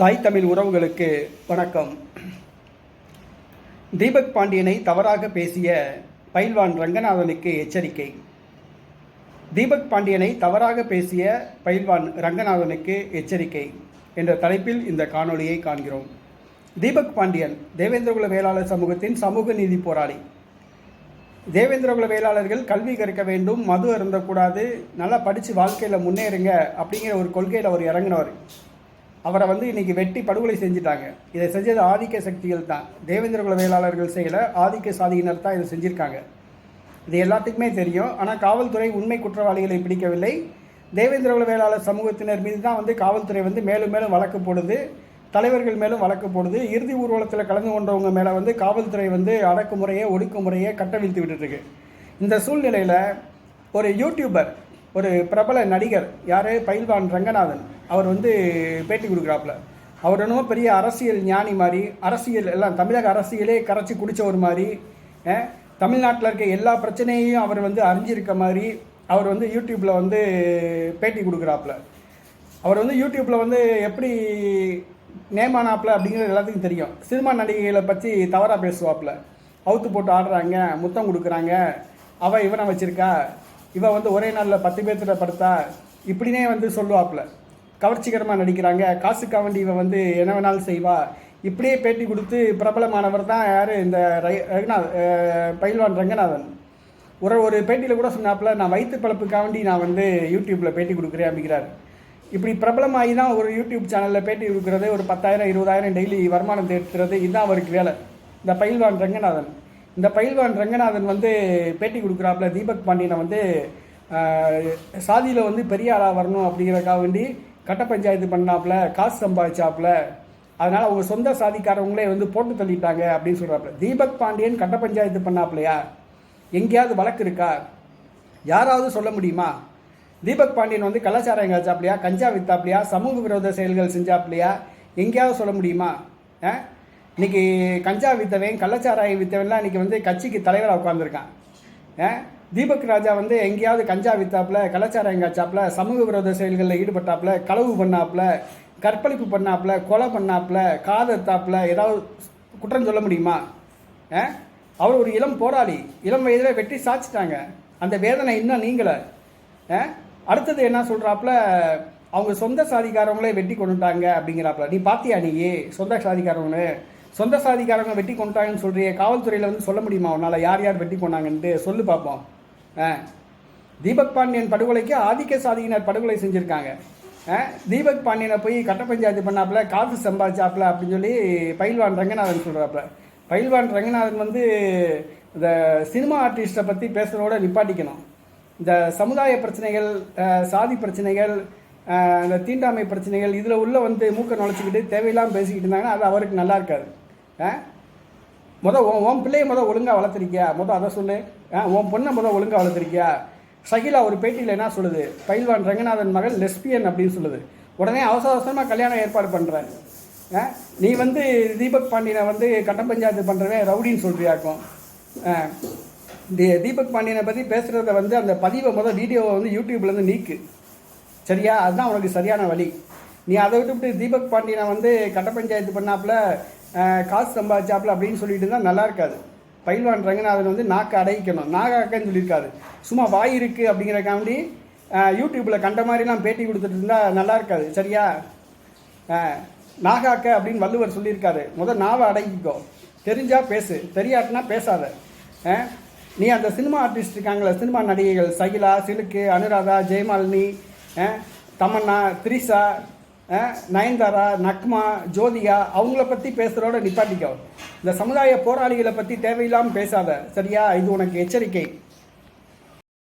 தாய் தமிழ் உறவுகளுக்கு வணக்கம். தீபக் பாண்டியனை தவறாக பேசிய பயில்வான் ரங்கநாதனுக்கு எச்சரிக்கை. தீபக் பாண்டியனை தவறாக பேசிய பயில்வான் ரங்கநாதனுக்கு எச்சரிக்கை என்ற தலைப்பில் இந்த காணொளியை காண்கிறோம். தீபக் பாண்டியன் தேவேந்திரகுல வேளாளர் சமூகத்தின் சமூக நீதி போராளி. தேவேந்திரகுல வேளாளர்கள் கல்வி கற்க வேண்டும் மது அருந்தக்கூடாது நல்லா படித்து வாழ்க்கையில் முன்னேறுங்க அப்படிங்கிற ஒரு கொள்கையில் அவர் இறங்கினவர். அவரை வந்து இன்னைக்கு வெட்டி படுகொலை செஞ்சுட்டாங்க. இதை செஞ்சது ஆதிக்க சக்திகள் தான். தேவேந்திரகுல வேளாளர்கள் செய்யல ஆதிக்க சாதியினர் தான் இதை செஞ்சுருக்காங்க. இது எல்லாத்துக்குமே தெரியும். ஆனால் காவல்துறை உண்மை குற்றவாளிகளை பிடிக்கவில்லை. தேவேந்திரகுல வேளாளர் சமூகத்தினர் மீது தான் வந்து காவல்துறை வந்து மேலும் மேலும் வழக்கு போடுது. தலைவர்கள் மேலும் வழக்கு போடுது. இறுதி ஊர்வலத்தில் கலந்து கொண்டவங்க மேலே வந்து காவல்துறை வந்து அடக்குமுறையை ஒடுக்குமுறையை கட்டவிழ்த்து விட்டுருக்கு இந்த சூழ்நிலையில் ஒரு யூடியூபர் ஒரு பிரபல நடிகர் யார்? பயில்வான் ரங்கநாதன். அவர் வந்து பேட்டி கொடுக்குறாப்புல. அவர் என்னமோ பெரிய அரசியல் ஞானி மாதிரி அரசியல் எல்லாம் தமிழக அரசியலே கரைச்சி குடித்தவர் ஒரு மாதிரி தமிழ்நாட்டில் இருக்க எல்லா பிரச்சனையையும் அவர் வந்து அறிஞ்சிருக்க மாதிரி அவர் வந்து யூடியூப்பில் வந்து பேட்டி கொடுக்குறாப்புல. அவர் வந்து யூடியூப்பில் வந்து எப்படி நேமானாப்ல அப்படிங்கிறது எல்லாத்துக்கும் தெரியும். சினிமா நடிகைகளை பற்றி தவறாக பேசுவாப்பில். அவுத்து போட்டு ஆடுறாங்க முத்தம் கொடுக்குறாங்க. அவள் இவனை வச்சுருக்கா? இவன் வந்து ஒரே நாளில் பத்து பேர்த்திட்ட படுத்தா இப்படினே வந்து சொல்லுவாப்புல கவர்ச்சிகரமாக நடிக்கிறாங்க. காசுக்காக வேண்டி இவன் வந்து என்ன வேணாலும் செய்வா. இப்படியே பேட்டி கொடுத்து பிரபலமானவர் தான் யார்? இந்த ரை- ரங்கநாத் பயில்வான் ரங்கநாதன். ஒரு ஒரு பேட்டியில் கூட சொன்னாப்பில் நான் வயிற்று பழப்புக்காவண்டி நான் வந்து யூடியூப்பில் பேட்டி கொடுக்குறேன் அப்படிங்கிறார். இப்படி பிரபலமாகி தான் ஒரு யூடியூப் சேனலில் பேட்டி கொடுக்குறது ஒரு பத்தாயிரம் இருபதாயிரம் டெய்லி வருமானம் தேடுறது இதுதான் அவருக்கு வேலை. இந்த பயில்வான் ரங்கநாதன். இந்த பயில்வான் ரங்கநாதன் வந்து பேட்டி கொடுக்குறாப்புல தீபக் பாண்டியனை வந்து சாதியில் வந்து பெரிய ஆளாக வரணும் அப்படிங்கிறதுக்காக வேண்டி கட்ட பஞ்சாயத்து பண்ணாப்புல காசு சம்பாதிச்சாப்புல. அதனால் அவங்க சொந்த சாதிக்காரவங்களே வந்து போட்டு தள்ளிட்டாங்க அப்படின்னு சொல்கிறாப்புல தீபக் பாண்டியன் கட்ட பஞ்சாயத்து பண்ணாப்புலையா? எங்கேயாவது வழக்கு இருக்கா? யாராவது சொல்ல முடியுமா? தீபக் பாண்டியன் வந்து கலாச்சாரம் காய்ச்சாப்லையா கஞ்சா வித்தாப்லையா சமூக விரோத செயல்கள் செஞ்சாப்லையா எங்கேயாவது சொல்ல முடியுமா? இன்றைக்கி இன்னைக்கு கஞ்சா வித்தவன் கள்ளச்சாராய வித்தவன்லாம் இன்னைக்கு வந்து கட்சிக்கு தலைவராக உட்காந்துருக்கான் தீபக் ராஜா வந்து எங்கேயாவது கஞ்சா வித்தாப்புல கலாச்சாரம் காய்ச்சாப்புல சமூக விரோத செயல்களில் ஈடுபட்டாப்புல களவு பண்ணாப்புல கற்பழிப்பு பண்ணாப்புல கொலை பண்ணாப்புல காதத்தாப்புல ஏதாவது குற்றம் சொல்ல முடியுமா? ஆ? அவர் ஒரு இளம் போராளி. இளம் வயதில் வெட்டி சாச்சிட்டாங்க. அந்த வேதனை இன்னும் நீங்களை ஆ? அடுத்தது என்ன சொல்கிறாப்புல அவங்க சொந்த சாதிக்காரவங்களே வெட்டி கொண்டுட்டாங்க அப்படிங்கிறாப்புல. நீ பார்த்தியா நீ? சொந்த சாதிக்காரவங்க சொந்த சாதிக்காரங்க வெட்டி கொண்டாங்கன்னு சொல்கிறிய காவல்துறையில் வந்து சொல்ல முடியுமா உன்னால்? யார் யார் வெட்டி கொண்டாங்கன்ட்டு? சொல்லு பார்ப்போம் ஆ. தீபக் பாண்டியன் படுகொலைக்கு ஆதிக்க சாதியினர் படுகொலை செஞ்சுருக்காங்க. ஆ, தீபக் பாண்டியனை போய் கட்ட பஞ்சாயத்து பண்ணாப்புல காசு சம்பாதிச்சாப்புல அப்படின்னு சொல்லி பயில்வான் ரங்கநாதன் சொல்கிறாப்புல பயில்வான் ரங்கநாதன் வந்து இந்த சினிமா ஆர்டிஸ்ட்டை பற்றி பேசுகிறதோட நிப்பாட்டிக்கணும். இந்த சமுதாய பிரச்சனைகள் சாதி பிரச்சனைகள் இந்த தீண்டாமை பிரச்சனைகள் இதில் உள்ள வந்து மூக்க நுழைச்சிக்கிட்டு தேவையில்லாமல் பேசிக்கிட்டு இருந்தாங்கன்னா அது அவருக்கு நல்லா இருக்காது. ஆ? முத உன் உன் பிள்ளையை முத ஒழுங்காக வளர்த்துருக்கியா? முத அதை சொல்லு. ஆ உன் பொண்ணை மொதல் ஒழுங்காக வளர்த்துருக்கியா? சகிலா ஒரு பேட்டியில் என்ன சொல்லுது? பயில்வான் ரங்கநாதன் மகள் லெஸ்பியன் அப்படின்னு சொல்லுது. உடனே அவசர அவசரமாக கல்யாணம் ஏற்பாடு பண்ணுறேன் ஆ நீ வந்து தீபக் பாண்டியனை வந்து கட்ட பஞ்சாயத்து பண்ணுறவன் ரவுடின்னு சொல்கிறியாக்கும் ஆ தீபக் பாண்டியனை பற்றி பேசுகிறத வந்து அந்த பதிவை மொதல் வீடியோவை வந்து யூடியூப்லேருந்து நீக்கு. சரியா? அதுதான் உனக்கு சரியான வழி. நீ அதை விட்டுவிட்டு தீபக் பாண்டியனை வந்து கட்ட பஞ்சாயத்து பண்ணாப்புல காசு சம்பாதிச்சாப்புல அப்படின்னு சொல்லிட்டு இருந்தால் நல்லா இருக்காது. பயில்வான் ரங்கநாதன் வந்து நாக்கு அடைக்கணும். நாகாக்கன்னு சொல்லியிருக்காரு. சும்மா வாய் இருக்கு அப்படிங்கிறக்காண்டி யூடியூப்பில் கண்ட மாதிரிலாம் பேட்டி கொடுத்துட்டு இருந்தால் நல்லா இருக்காது. சரியா? நாகாக்க அப்படின்னு வள்ளுவர் சொல்லியிருக்காரு. முதல் நாவை அடங்கிக்கோ தெரிஞ்சால் பேசு. தெரியாட்டினா பேசாத. நீ அந்த சினிமா ஆர்டிஸ்ட் இருக்காங்களே சினிமா நடிகைகள் சகிலா சிலுக்கு அனுராதா ஜெயமாலினி தமன்னா த்ரிஷா நயன்தாரா நக்மா ஜோதிகா அவங்கள பற்றி பேசுகிறோட நிப்பாட்டிக்கோ. இந்த சமுதாய போராளிகளை பற்றி தேவையில்லாமல் பேசாத. சரியா? இது உனக்கு எச்சரிக்கை.